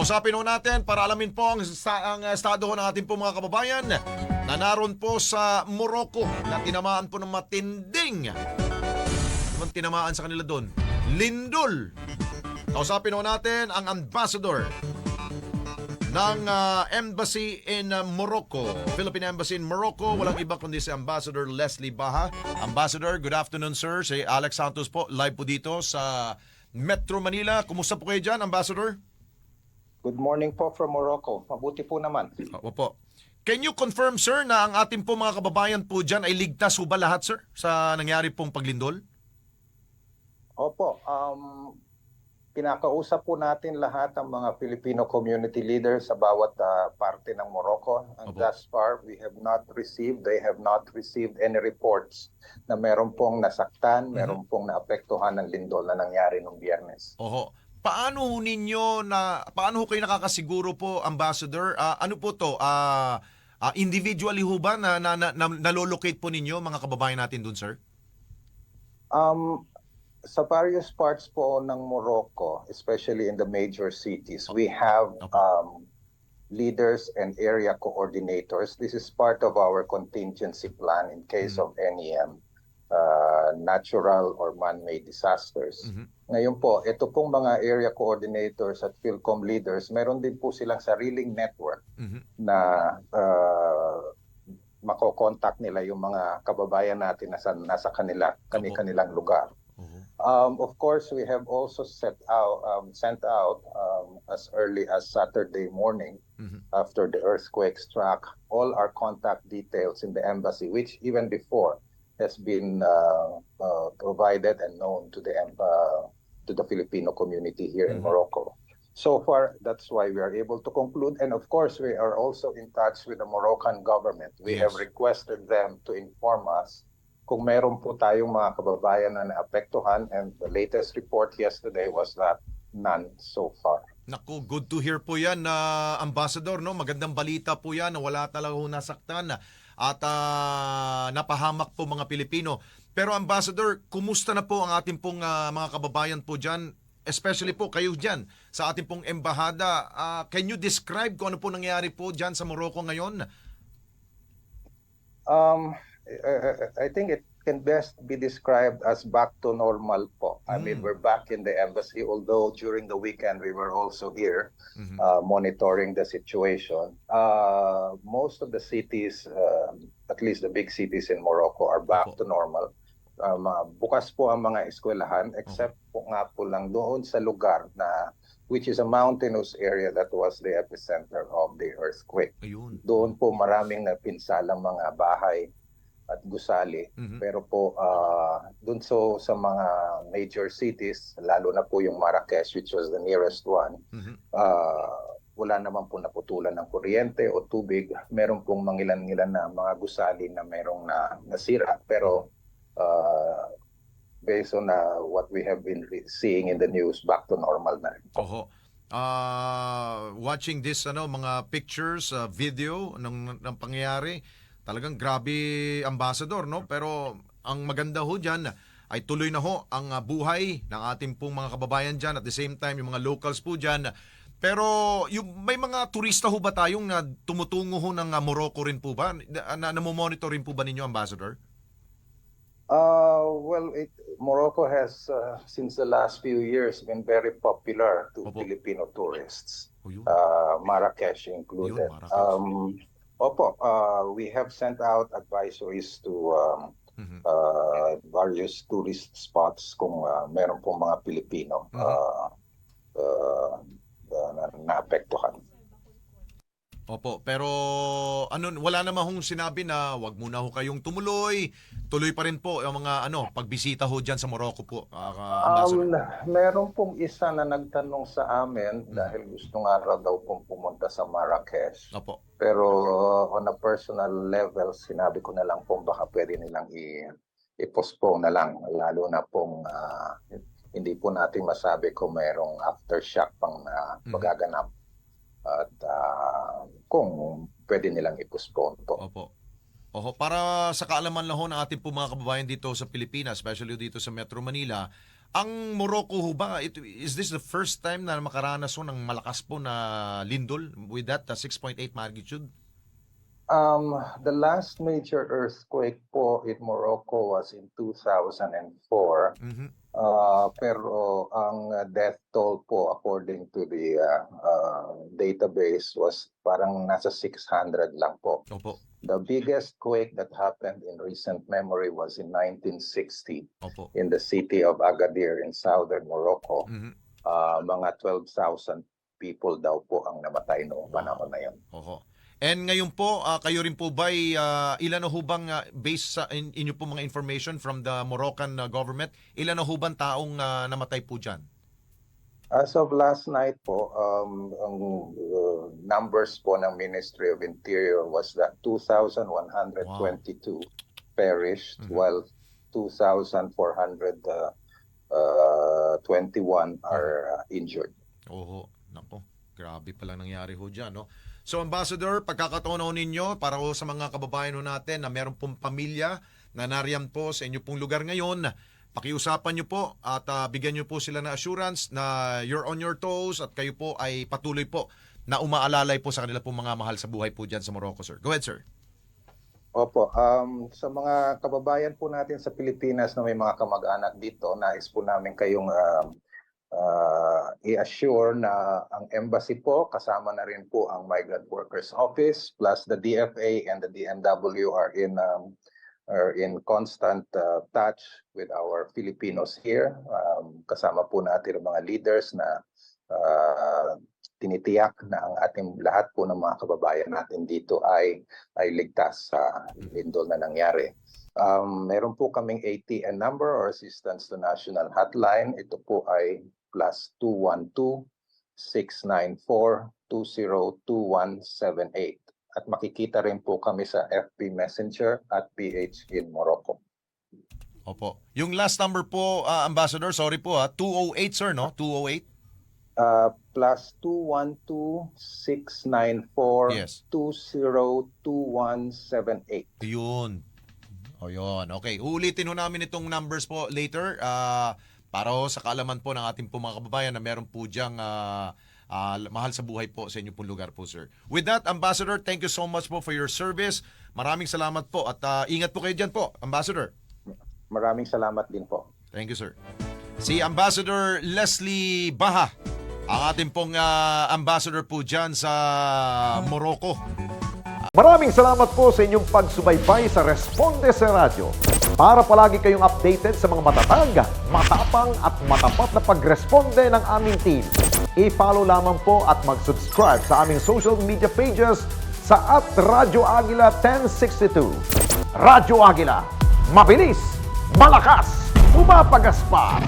Kausapin ho natin para alamin po ang, ang uh, estado ho ng ating po mga kababayan na naroon po sa Morocco na tinamaan po ng matinding. Anong tinamaan sa kanila doon? Lindol. Kausapin ho natin ang ambassador ng uh, embassy in uh, Morocco, Philippine Embassy in Morocco. Walang iba kundi si Ambassador Leslie Baha. Ambassador, good afternoon sir. Si Alex Santos po, live po dito sa Metro Manila. Kumusta po kayo dyan, Ambassador? Good morning po from Morocco. Mabuti po naman. Opo. Can you confirm, sir, na ang ating po mga kababayan po dyan ay ligtas ho ba lahat, sir, sa nangyari pong paglindol? Opo, um, pinakausap po natin lahat ang mga Filipino community leaders sa bawat ah, parte ng Morocco. And Opo. thus far, we have not received, they have not received any reports na meron pong nasaktan, meron pong naapektuhan ng lindol na nangyari nung biyernes. Oho. Paano ho ninyo na paano ho kayo nakakasiguro po ambassador? Ah, ano po to? Ah, ah, individually ho ba na, na, na, na nalolocate po ninyo mga kababayan natin doon, sir? Um, sa various parts po ng Morocco, especially in the major cities, we have Okay. um, leaders and area coordinators. This is part of our contingency plan in case Mhm. of um, uh, natural or man-made disasters. Mhm. Ngayon po, ito pong mga area coordinators at PhilCom leaders, meron din po silang sariling network Mhm. na uh, makokontakt nila yung mga kababayan natin na sa, nasa kanila, kani-kanilang lugar. Um, of course, we have also set out, um, sent out um, as early as Saturday morning Mhm. after the earthquake struck all our contact details in the embassy, which even before has been uh, uh, provided and known to the em- uh, to the Filipino community here Mhm. in Morocco. So far, that's why we are able to conclude. And of course, we are also in touch with the Moroccan government. We Yes. have requested them to inform us kung meron po tayong mga kababayan na naapektuhan. And the latest report yesterday was that none so far. Naku, good to hear po yan, na Ambassador. No? Magandang balita po yan wala talaga nasaktan at ah, napahamak po mga Pilipino. Pero Ambassador, kumusta na po ang ating pong ah, mga kababayan po dyan? Especially po kayo dyan sa ating pong embahada. Ah, can you describe kung ano po nangyari po dyan sa Morocco ngayon? Um, I, I think it can best be described as back to normal po. I mean, Mm. we're back in the embassy, although during the weekend we were also here Mhm. uh, monitoring the situation. Uh, most of the cities, um, at least the big cities in Morocco, are back Opo. to normal. Um, uh, bukas po ang mga eskwelahan, except po nga po lang doon sa lugar na which is a mountainous area that was the epicenter of the earthquake. Ayun. Doon po maraming napinsalang mga bahay at gusali. Mhm. Pero po uh, doon so sa mga major cities, lalo na po yung Marrakesh which was the nearest one, Mhm. uh, wala naman po naputulan ng kuryente o tubig. Meron pong mangilan-ngilan na mga gusali na merong na nasira. Pero uh, based on uh, what we have been seeing in the news, back to normal na. Oho. Ah, watching this ano mga pictures, ah, video ng ng pangyayari, talagang grabe ambassador no? Pero ang maganda ho diyan ay tuloy na ho ang ah, buhay ng ating pong mga kababayan diyan at the same time yung mga locals po diyan. Pero yung may mga turista ho ba tayong na tumutungo ho ng ah, Morocco rin po ba? Na, na, namomonitor rin po ba ninyo ambassador? Uh, well, it, Morocco has, uh, since the last few years, been very popular to Opo. Filipino tourists, uh, Marrakesh included. Yun, Marrakesh. Um, opo, uh, we have sent out advisories to um, Mhm. uh, various tourist spots kung uh, meron pong mga Pilipino Mhm. uh, uh, uh, na naapektuhan. Opo, pero ano wala naman hong sinabi na wag muna ho kayong tumuloy. Tuloy pa rin po ang mga ano pagbisita ho diyan sa Morocco po. Ambassador. Um, meron pong isa na nagtanong sa amin Mhm. dahil gusto nga raw daw pong pumunta sa Marrakesh. Opo. Pero uh, on a personal level, sinabi ko na lang pong baka pwede nilang i- i-postpone na lang. Lalo na pong ah, hindi po natin masabi kung mayroong aftershock pang uh, magaganap. At ah, kung pwede nilang i-postpone po. Opo. Oho, para sa kaalaman lang ho ng ating po mga kababayan dito sa Pilipinas, especially dito sa Metro Manila, Ang Morocco ho ba, it, is this the first time na makaranas ho ng malakas po na lindol with that uh, 6.8 magnitude? Um, the last major earthquake po in Morocco was in 2004. Mhm. Uh, pero ang uh, death toll according to the uh, uh, database was parang nasa 600 lang po. Opo. The biggest quake that happened in recent memory was in 1960 Opo. in the city of Agadir in southern Morocco. Mhm. Uh, mga 12,000 people daw po ang namatay noong Wow. panahon na yun. Oho. And ngayon po, ah, kayo rin po ba ilan na ho bang ah, based sa in, inyo po mga information from the Moroccan ah, government, ilan na ho bang taong ah, namatay po diyan? As of last night po, um, ang uh, numbers po ng Ministry of Interior was that 2,122 perished Mhm. while 2,421 uh, uh, 21 are uh, injured. Oho, nako. Grabe pala nangyari ho dyan, no? So, Ambassador, pagkakataon ho ninyo para ho sa mga kababayan ho natin na meron pong pamilya na nariyan po sa inyo pong lugar ngayon, pakiusapan nyo po at ah, bigyan nyo po sila na assurance na you're on your toes at kayo po ay patuloy po na umaalalay po sa kanila pong mga mahal sa buhay po dyan sa Morocco, sir. Go ahead, sir. Opo, um, sa mga kababayan po natin sa Pilipinas na may mga kamag-anak dito, nais po namin kayong um, uh, i-assure na ang embassy po, kasama na rin po ang Migrant Workers Office, plus the DFA and the DMW are in um, are in constant uh, touch with our Filipinos here. Um, kasama po natin ang mga leaders na uh, tinitiyak na ang ating lahat po ng mga kababayan natin dito ay ay ligtas sa lindol na nangyari. Um, meron po kaming ATN number or Assistance to National Hotline. Ito po ay plus 212-694-202178. At makikita rin po kami sa FB Messenger at PH in Morocco. Opo. Yung last number po, ah, Ambassador, sorry po ha, 208, sir, no? 208? Uh, plus Yes. 212-694-202178. Yun. O yun. Okay. Uulitin ho namin itong numbers po later ah, para ho sa kaalaman po ng ating po mga kababayan na meron po diyang ah, ah, mahal sa buhay po sa inyo pong lugar po, sir. With that, Ambassador, thank you so much po for your service. Maraming salamat po at ah, ingat po kayo dyan po, Ambassador. Maraming salamat din po. Thank you, sir. Si Ambassador Leslie Baha, ang ating pong ah, ambassador po dyan sa Morocco. Maraming salamat po sa inyong pagsubaybay sa Responde sa Radyo. Para palagi kayong updated sa mga matatag, matapang at matapat na pagresponde ng aming team. I-follow lamang po at mag-subscribe sa aming social media pages sa at Radyo Agila 1062. Radyo Agila, mabilis, malakas, umapagas pa.